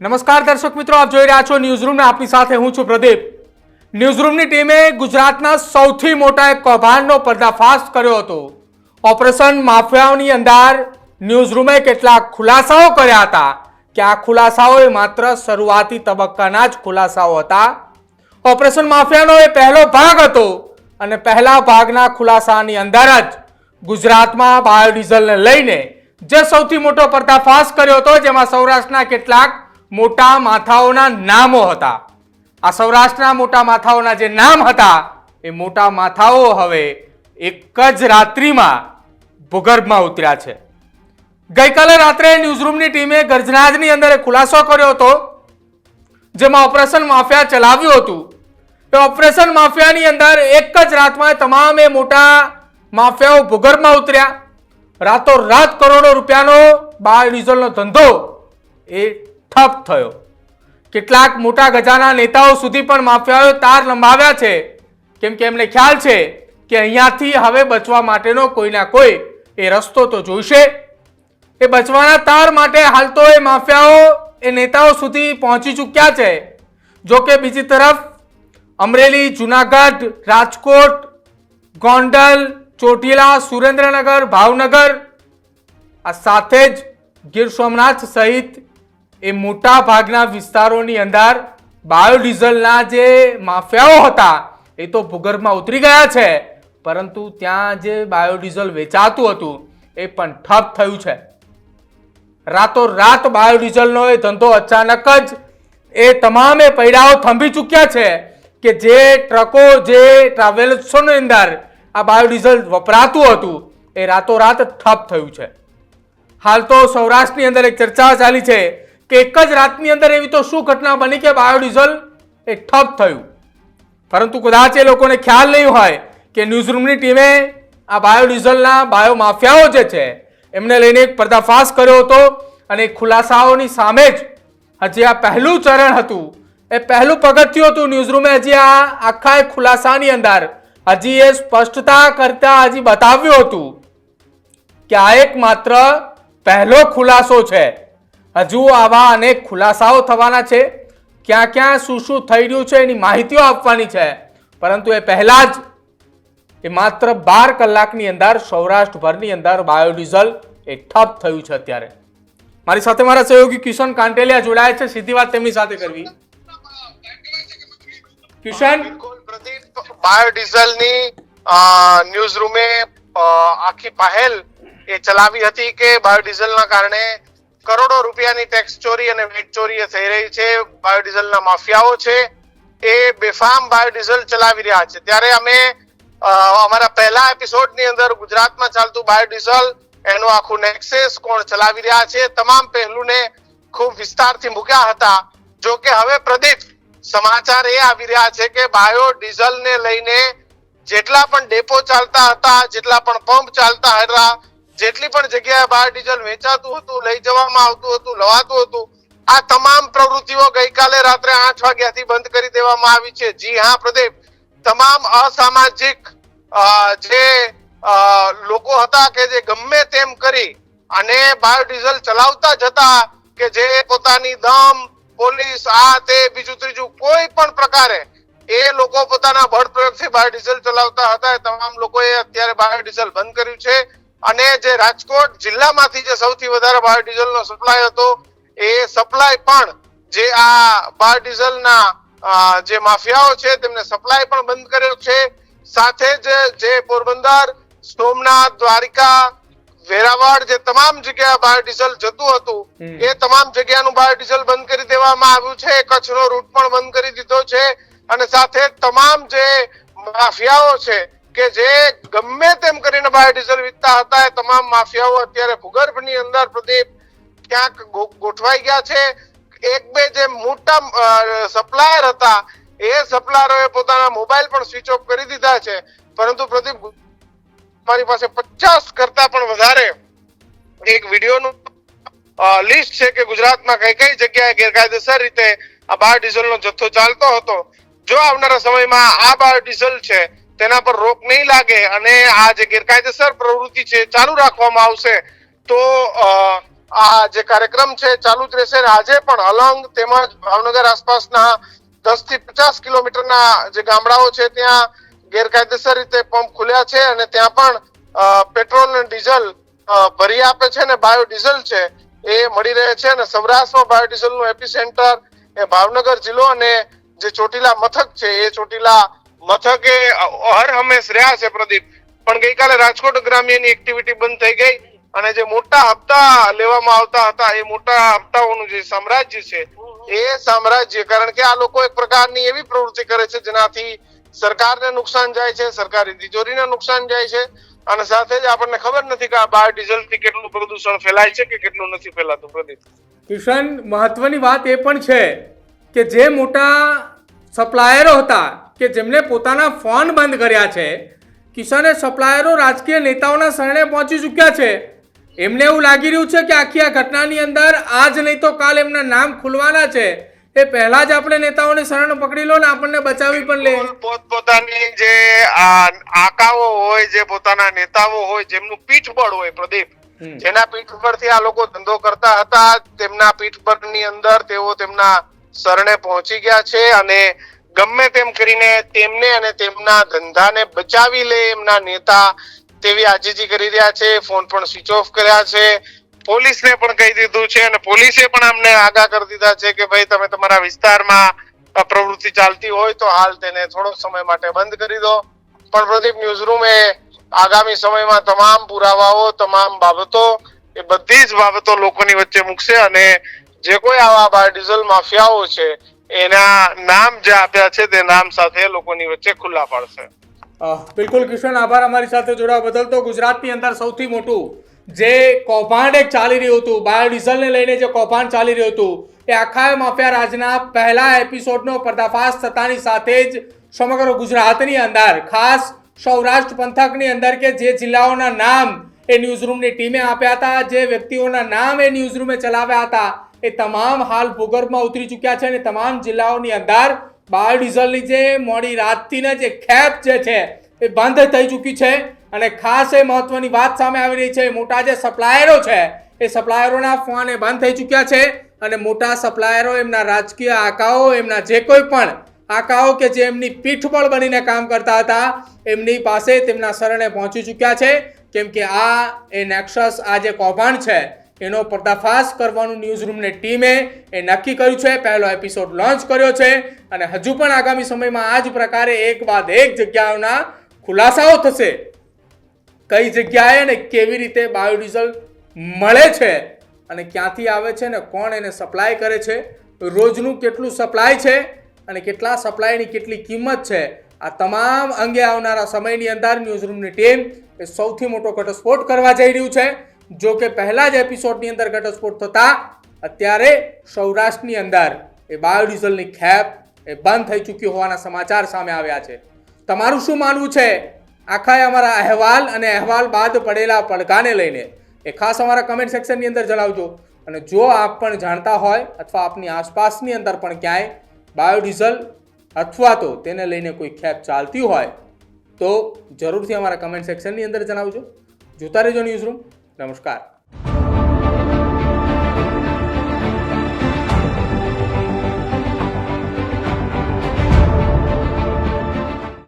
નમસ્કાર દર્શક મિત્રો, આપ જોઈ રહ્યા છો ન્યૂઝરૂમ આપની સાથે હું છું પ્રદીપ. ન્યૂઝરૂમની ટીમે ગુજરાતના સૌથી મોટા એક કૌભાંડનો પર્દાફાશ કર્યો હતો. ઓપરેશન માફિયાઓની અંદર ન્યૂઝરૂમે કેટલાક ખુલાસાઓ કર્યા હતા. કે આ ખુલાસાઓ એ માત્ર શરૂઆતી તબક્કાના જ ખુલાસાઓ હતા. ઓપરેશન માફિયાનો એ પહેલો ભાગ હતો અને પહેલા ભાગના ખુલાસાની અંદર જ ગુજરાતમાં બાયોડીઝલને લઈને જે સૌથી મોટો પર્દાફાશ કર્યો હતો, જેમાં સૌરાષ્ટ્રના કેટલાક મોટા માથાઓના નામો હતા. આ સૌરાષ્ટ્રના મોટા માથાઓના જે નામ હતા, એ મોટા માથાઓ હવે એક જ રાત્રિમાં ભૂગર્ભમાં ઉતર્યા છે. ગઈકાલે રાત્રે ન્યૂઝરૂમની ટીમે ગર્જનાજની અંદર ખુલાસો કર્યો હતો, જેમાં ઓપરેશન માફિયા ચલાવ્યું હતું. એ ઓપરેશન માફિયાની અંદર એક જ રાતમાં તમામે મોટા માફિયાઓ ભૂગર્ભમાં ઉતર્યા. રાતો રાત કરોડો રૂપિયાનો બાયોડીઝલનો ધંધો એ ઠપ થયો. કેટલાક મોટા ગજાના નેતાઓ સુધી પણ માફિયાઓએ તાર લંબાવ્યા છે. કેમ કે એમને ખ્યાલ છે કે અહીંયાથી હવે બચવા માટેનો કોઈ ના કોઈ એ રસ્તો તો જોઈશે. એ બચવાના તાર માટે હાલ તો એ માફિયાઓ એ નેતાઓ સુધી પહોંચી ચૂક્યા છે. જો કે બીજી તરફ અમરેલી, જુનાગઢ, રાજકોટ, ગોંડલ, ચોટીલા, સુરેન્દ્રનગર, ભાવનગર આ સાથે જ ગીર સોમનાથ સહિત એ મોટા ભાગના વિસ્તારોની અંદર બાયોડીઝલના જે માફિયાઓ હતા, એ તો ભૂગર્ભમાં ઉતરી ગયા છે. પરંતુ ત્યાં જે બાયોડીઝલ વેચાતું હતું, એ પણ ઠપ થયું છે. રાતો રાત બાયોડીઝલનો એ ધંધો અચાનક જ એ તમામે પૈડાઓ થંભી ચૂક્યા છે કે જે ટ્રકો, જે ટ્રાવેલ્સોની અંદર આ બાયોડીઝલ વપરાતું હતું, એ રાતોરાત ઠપ થયું છે. હાલ તો સૌરાષ્ટ્રની અંદર એક ચર્ચા ચાલી છે કે એક જ રાતની અંદર એવી તો શું ઘટના બની કે બાયોડીઝલ એ ઠપ થયું? પરંતુ કદાચ એ લોકોને ખ્યાલ નહીં હોય કે ન્યૂઝરૂમની ટીમે આ બાયોડીઝલના બાયો માફિયાઓ જે છે, એમને લઈને એક પર્દાફાશ કર્યો હતો અને ખુલાસાઓની સામે જ હજી આ પહેલું ચરણ હતું. એ પહેલું પગથિયું હતું ન્યૂઝરૂમે. હજી આ આખા એ ખુલાસાની અંદર હજી એ સ્પષ્ટતા કરતા હજી બતાવ્યું હતું કે આ એક માત્ર પહેલો ખુલાસો છે. હજુ આવા અનેક ખુલાસાઓ થવાના છે. ક્યાં ક્યાં શું શું થઈ રહ્યું છે એની માહિતીઓ આપવાની છે. પરંતુ એ પહેલા જ એ માત્ર બાર કલાકની અંદર સૌરાષ્ટ્રભરની અંદર બાયોડીઝલ એ ઠપ થયું છે અત્યારે. મારી સાથે મારા સહયોગી કિશન કાંટેલિયા જોડાયા છે. સીધી વાત તેમની સાથે કરવી. કિશન? બિલકુલ, પ્રદીપ. બાયોડીઝલની ન્યૂઝ રૂમે આખી પહેલ એ ચલાવી હતી કે બાયોડીઝલ ના કારણે કરોડો રૂપિયાની ટેક્સ ચોરી અને વેટ ચોરી થઈ રહી છે. બાયોડીઝલના માફિયાઓ છે. એ બેફામ બાયોડીઝલ ચલાવી રહ્યા છે. ત્યારે અમે અમારા પહેલા એપિસોડની અંદર ગુજરાતમાં ચાલતું બાયોડીઝલ, એનું આખું નેક્સેસ કોણ ચલાવી રહ્યા છે, તમામ પહેલુંને ખૂબ વિસ્તારથી મૂક્યા હતા. જો કે હવે પ્રદીપ, સમાચાર એ આવી રહ્યા છે કે બાયો ડીઝલ ને લઈને જેટલા પણ ડેપો ચાલતા હતા, જેટલા પણ પંપ ચાલતા હતા જેટલી પણ જગ્યાએ બાયોડીઝલ વેચાતું હતું, લઈ જવામાં આવતું હતું, લવાતું હતું, આ તમામ પ્રવૃત્તિઓ ગઈકાલે રાત્રે આઠ વાગ્યાથી બંધ કરી દેવામાં આવી છે. જી હા, પ્રદીપ. તમામ અસામાજિક જે લોકો હતા કે જે ગમે તેમ કરી અને બાયોડીઝલ ચલાવતા જ હતા કે જે પોતાની દમ, પોલીસ, આ તે, બીજું ત્રીજું કોઈ પણ પ્રકારે એ લોકો પોતાના બળ પ્રયોગથી બાયોડીઝલ ચલાવતા હતા. તમામ લોકોએ અત્યારે બાયોડીઝલ બંધ કર્યું છે. અને જે રાજકોટ જિલ્લામાંથી જે સૌથી વધારે બાયોડીઝલનો સપ્લાય હતો એ સપ્લાય પણ જે આ બાયોડીઝલના જે માફિયાઓ છે તેમને સપ્લાય પણ બંધ કર્યો છે. સાથે જ જે પોરબંદર સોમનાથ દ્વારિકા વેરાવળ જે તમામ જગ્યાએ બાયોડીઝલ જતું હતું એ તમામ જગ્યાનું બાયોડીઝલ બંધ કરી દેવામાં આવ્યું છે. કચ્છનો રૂટ પણ બંધ કરી દીધો છે. અને સાથે તમામ જે માફિયાઓ છે કે જે ગમે તેમ કરીને બાયોડીઝલ વીતતા હતા, એ તમામ માફિયાઓ અત્યારે ભૂગર્ભની અંદર પ્રદીપ ક્યાંક ગોઠવાઈ ગયા છે. એક બે જે મોટા સપ્લાયર હતા, એ સપ્લાયરોએ પોતાના મોબાઈલ પણ સ્વિચ ઓફ કરી દીધા છે. પરંતુ પ્રદીપ મારી પાસે પચાસ કરતા પણ વધારે એક વિડીયોનું લિસ્ટ છે કે ગુજરાતમાં કઈ કઈ જગ્યાએ ગેરકાયદેસર રીતે આ બાયોડીઝલનો જથ્થો ચાલતો હતો. જો આવનારા સમયમાં આ બાયોડીઝલ છે તેના પર રોક નહીં લાગે અને આ જે ગેરકાયદેસર પ્રવૃત્તિ છે ચાલુ રાખવામાં આવશે, તો આ જે કાર્યક્રમ છે ચાલુ જ રહેશે. આજે પણ અલંગ તેમજ ભાવનગર આસપાસના દસથી પચાસ કિલોમીટરના જે ગામડાઓ છે ત્યાં ગેરકાયદેસર રીતે પંપ ખુલ્યા છે અને ત્યાં પણ પેટ્રોલ અને ડીઝલ ભરી આપે છે અને બાયોડીઝલ છે એ મળી રહે છે. અને સૌરાષ્ટ્રમાં બાયોડીઝલનું એપી સેન્ટર એ ભાવનગર જિલ્લો અને જે ચોટીલા મથક છે એ ચોટીલા મથકે હર હંમેશ રહ્યા છે પ્રદીપ. પણ ગઈકાલે રાજકોટ ગ્રામ્યની એક્ટિવિટી બંધ થઈ ગઈ અને જે મોટા હપ્તા લેવામાં આવતા હતા, એ મોટા હપ્તાઓનું જે સામ્રાજ્ય છે, એ સામ્રાજ્ય, કારણ કે આ લોકો એક પ્રકારની એવી પ્રવૃત્તિ કરે છે જેનાથી સરકારને નુકસાન જાય છે, સરકારી તિજોરીને નુકસાન જાય છે અને સાથે જ આપણને ખબર નથી કે આ બાયોડીઝલથી કેટલું પ્રદૂષણ ફેલાય છે કે કેટલું નથી ફેલાતું, પ્રદીપ. કિશન, મહત્વની વાત એ પણ છે કે જે મોટા સપ્લાયરો હતા કે જેમણે પોતાના ફોન બંધ કર્યા છે કિસાને સપ્લાયરો રાજકીય નેતાઓના શરણે પહોંચી ચૂક્યા છે. એમને એવું લાગી રહ્યું છે કે આખી આ ઘટનાની અંદર આજ નહીં તો કાલ એમના નામ ખુલવાના છે. એ પહેલા જ આપણે નેતાઓને શરણ પકડી લો ને આપણને બચાવી પણ લે. પોતપોતાની જે આકાઓ હોય જે પોતાના નેતાઓ હોય જેમનું પીઠબળ હોય પ્રદીપ જેના પીઠ પરથી આ લોકો ધંધો કરતા હતા તેમના પીઠ પરની અંદર તેઓ તેમના શરણે પહોંચી ગયા છે અને ગમે તેમ કરીને તેમને અને તેમના ધંધાને બચાવી લે એમના નેતા તેવી આજીજી કરી રહ્યા છે, ફોન પણ સ્વિચ ઓફ કર્યા છે. પોલીસને પણ કહી દીધું છે અને પોલીસે પણ અમને આગાહ કરી દીધા છે કે ભાઈ તમે તમારા વિસ્તારમાં પ્રવૃત્તિ ચાલતી હોય તો હાલ તેને થોડો સમય માટે બંધ કરી દો. પણ પ્રદીપ ન્યૂઝરૂમ એ આગામી સમયમાં તમામ પુરાવાઓ, તમામ બાબતો, એ બધી જ બાબતો લોકોની વચ્ચે મૂકશે અને જે કોઈ આવા બાયોડીઝલ માફિયાઓ છે એના નામ જે આપ્યા છે, તે નામ સાથે લોકોની વચ્ચે ખુલ્લા પાડશે બિલકુલ કિશન આભાર અમારી સાથે જોડાવા બદલ. તો ગુજરાતની અંદર સૌથી મોટું જે કૌભાંડ એક ચાલી રહ્યું હતું, બાયોડીઝલને લઈને જે કૌભાંડ ચાલી રહ્યું હતું, એ આખા માફિયા રાજના પહેલા એપિસોડનો પર્દાફાશ થતાની સાથે જ સમગ્ર ગુજરાતની અંદર, ખાસ સૌરાષ્ટ્ર પંથકની અંદર કે જે જિલ્લાઓના નામ એ ન્યૂઝરૂમની ટીમે આપ્યા હતા, જે વ્યક્તિઓના નામ એ ન્યૂઝરૂમે ચલાવ્યા હતા એ તમામ હાલ ભૂગર્ભમાં ઉતરી ચૂક્યા છે અને તમામ જિલ્લાઓની અંદર બાયોડીઝલની જે મોડી રાતથીને જે ખેપ જે છે એ બંધ થઈ ચૂકી છે. અને ખાસ એ મહત્વની વાત સામે આવી રહી છે, મોટા જે સપ્લાયરો છે, એ સપ્લાયરોના ફોન એ બંધ થઈ ચૂક્યા છે. અને મોટા સપ્લાયરો એમના રાજકીય આકાઓ, એમના જે કોઈ પણ આકાઓ કે જે એમની પીઠબળ બનીને કામ કરતા હતા, એમની પાસે તેમના શરણે પહોંચી ચૂક્યા છે. કેમ કે આ એ નેક્સસ, આ જે કૌભાંડ છે એનો પર્દાફાશ કરવાનું ન્યૂઝરૂમની ટીમે એ નક્કી કર્યું છે. પહેલો એપિસોડ લોન્ચ કર્યો છે અને હજુ પણ આગામી સમયમાં આ જ પ્રકારે એક બાદ એક જગ્યાઓના ખુલાસાઓ થશે. કઈ જગ્યાએ અને કેવી રીતે બાયોડીઝલ મળે છે અને ક્યાંથી આવે છે ને કોણ એને સપ્લાય કરે છે, રોજનું કેટલું સપ્લાય છે અને કેટલા સપ્લાયની કેટલી કિંમત છે, આ તમામ અંગે આવનારા સમયની અંદર ન્યૂઝરૂમની ટીમ એ સૌથી મોટો ઘટસ્ફોટ કરવા જઈ રહ્યું છે. જો કે પહેલા જ એપિસોડની અંદર ઘટસ્ફોટ થતા, અત્યારે સૌરાષ્ટ્રની અંદર એ બાયોડીઝલની ખેપ એ બંધ થઈ ચૂકી હોવાના સમાચાર સામે આવ્યા છે. તમારું શું માનવું છે? આખા અમારા અહેવાલ અને અહેવાલ બાદ પડેલા પડકાને લઈને એ ખાસ અમારા કમેન્ટ સેક્શનની અંદર જણાવજો. અને જો આપ પણ જાણતા હોય અથવા આપની આસપાસની અંદર પણ ક્યાંય બાયોડીઝલ અથવા તો તેને લઈને કોઈ ખેપ ચાલતી હોય, તો જરૂરથી અમારા કમેન્ટ સેક્શનની અંદર જણાવજો. જોતા રહેજો ન્યૂઝરૂમ નમસ્કાર